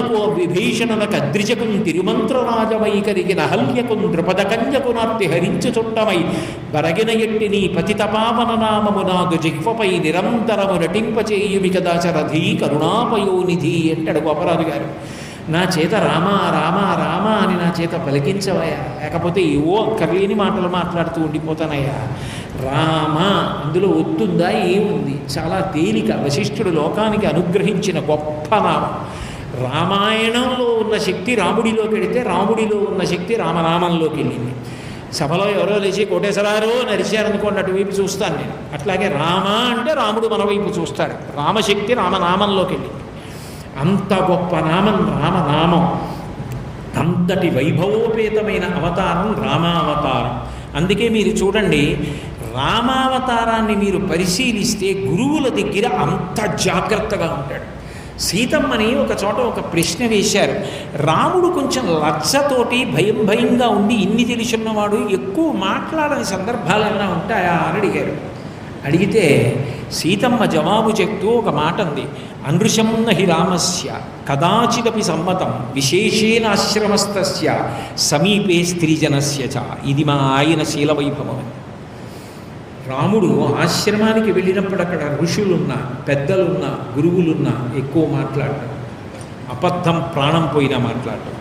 విభీషణనకు అద్రిజకుం తిరుమంత్రరాజవైఖరికి హల్యకుం ద్రుపద కన్యకునార్తి హరించు చుట్టమై బరగిన ఎట్టి నీ పతితపావన నామము నాకు జిహ్వపై నిరంతరము నటింపచేయుమి కదా చరధీ కరుణాపయోనిధి అంటాడు గోపరాజు గారు. నా చేత రామా రామా రామా అని నా చేత పలికించవయ్యా. లేకపోతే ఏవో అక్కర్లేని మాటలు మాట్లాడుతూ ఉండిపోతానయ్యా. రామ అందులో ఒత్తుందా ఏముంది? చాలా తేలిక వశిష్ఠుడు లోకానికి అనుగ్రహించిన గొప్ప నామం. రామాయణంలో ఉన్న శక్తి రాముడిలోకి వెళితే రాముడిలో ఉన్న శక్తి రామనామంలోకి వెళ్ళింది. సభలో ఎవరో లేచి కోటేశ్వరారు నరిచారనుకోండి అటువైపు చూస్తాను నేను. అట్లాగే రామ అంటే రాముడు మన వైపు చూస్తాడు. రామశక్తి రామనామంలోకి వెళ్ళింది. అంత గొప్ప నామం రామనామం. అంతటి వైభవోపేతమైన అవతారం రామావతారం. అందుకే మీరు చూడండి రామావతారాన్ని మీరు పరిశీలిస్తే గురువుల దగ్గర అంత జాగ్రత్తగా ఉంటాడు. సీతమ్మని ఒక చోట ఒక ప్రశ్న వేశారు. రాముడు కొంచెం లజ్జతోటి భయం భయంగా ఉండి ఇన్ని తెలుసున్నవాడు ఎక్కువ మాట్లాడని సందర్భాలన్నా ఉంటాయా అని అడిగారు. అడిగితే సీతమ్మ జవాబు చెప్తూ ఒక మాట ఉంది అనృశం నహి రామస్య కదాచిదపి సమ్మతం విశేషేణ ఆశ్రమస్తస్య సమీపే స్త్రీజనస్య చ ఇది మా ఆయన శీల వైభవం అని రాముడు ఆశ్రమానికి వెళ్ళినప్పుడు అక్కడ ఋషులున్నా పెద్దలున్నా గురువులున్నా ఎక్కువ మాట్లాడటం అబద్ధం ప్రాణం పోయినా మాట్లాడటం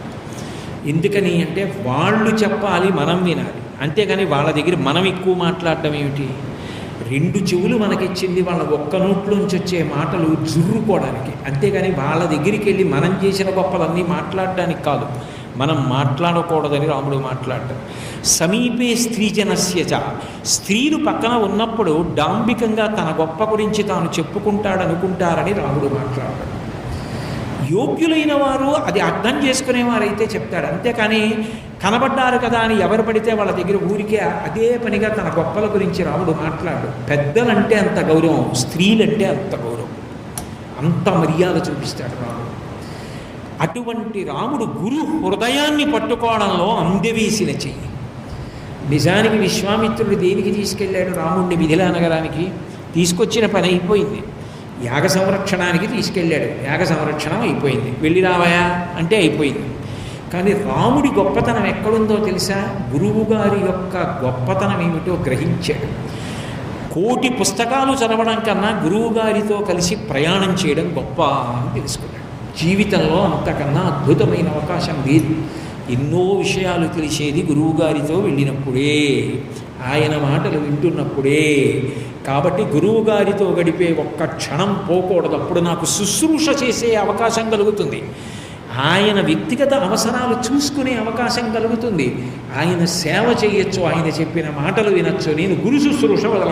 ఎందుకని అంటే వాళ్ళు చెప్పాలి మనం వినాలి. అంతేగాని వాళ్ళ దగ్గర మనం ఎక్కువ మాట్లాడటం ఏమిటి? రెండు చెవులు మనకిచ్చింది వాళ్ళ ఒక్క నోట్లోంచి వచ్చే మాటలు జుర్రుకోవడానికి. అంతేగాని వాళ్ళ దగ్గరికి వెళ్ళి మనం చేసిన గొప్పలన్నీ మాట్లాడడానికి కాదు. మనం మాట్లాడకూడదని రాముడు మాట్లాడతాడు సమీపే స్త్రీజనస్య స్త్రీలు పక్కన ఉన్నప్పుడు డాంబికంగా తన గొప్ప గురించి తాను చెప్పుకుంటాడనుకుంటారని రాముడు మాట్లాడతాడు యోగ్యులైన వారు అది అర్థం చేసుకునేవారైతే చెప్తాడు. అంతేకాని కనబడ్డారు కదా అని ఎవరు పడితే వాళ్ళ దగ్గర ఊరికే అదే పనిగా తన గొప్పల గురించి రాముడు మాట్లాడు పెద్దలంటే అంత గౌరవం స్త్రీలంటే అంత గౌరవం. అంత మర్యాద చూపిస్తాడు రాముడు. అటువంటి రాముడు గురు హృదయాన్ని పట్టుకోవడంలో అందవేసిన చెయ్యి. నిజానికి విశ్వామిత్రుడు దేనికి తీసుకెళ్ళాడు? రాముడిని విధిలా నగరానికి తీసుకొచ్చిన పని అయిపోయింది. యాగ సంరక్షణానికి తీసుకెళ్ళాడు. యాగ సంరక్షణం అయిపోయింది. వెళ్ళి రావయా? అంటే అయిపోయింది. కానీ రాముడి గొప్పతనం ఎక్కడుందో తెలుసా? గురువు గారి యొక్క గొప్పతనం ఏమిటో గ్రహించాడు. కోటి పుస్తకాలు చదవడం కన్నా గురువు గారితో కలిసి ప్రయాణం చేయడం గొప్ప అని తెలుసుకున్నాడు. జీవితంలో అంతకన్నా అద్భుతమైన అవకాశం లేదు. ఎన్నో విషయాలు తెలిసేది గురువుగారితో వెళ్ళినప్పుడే ఆయన మాటలు వింటున్నప్పుడే. కాబట్టి గురువుగారితో గడిపే ఒక్క క్షణం పోకూడదు. అప్పుడు నాకు శుశ్రూష చేసే అవకాశం కలుగుతుంది. ఆయన వ్యక్తిగత అవసరాలు చూసుకునే అవకాశం కలుగుతుంది. ఆయన సేవ చేయొచ్చు ఆయన చెప్పిన మాటలు వినొచ్చు. నేను గురు శుశ్రూష వదల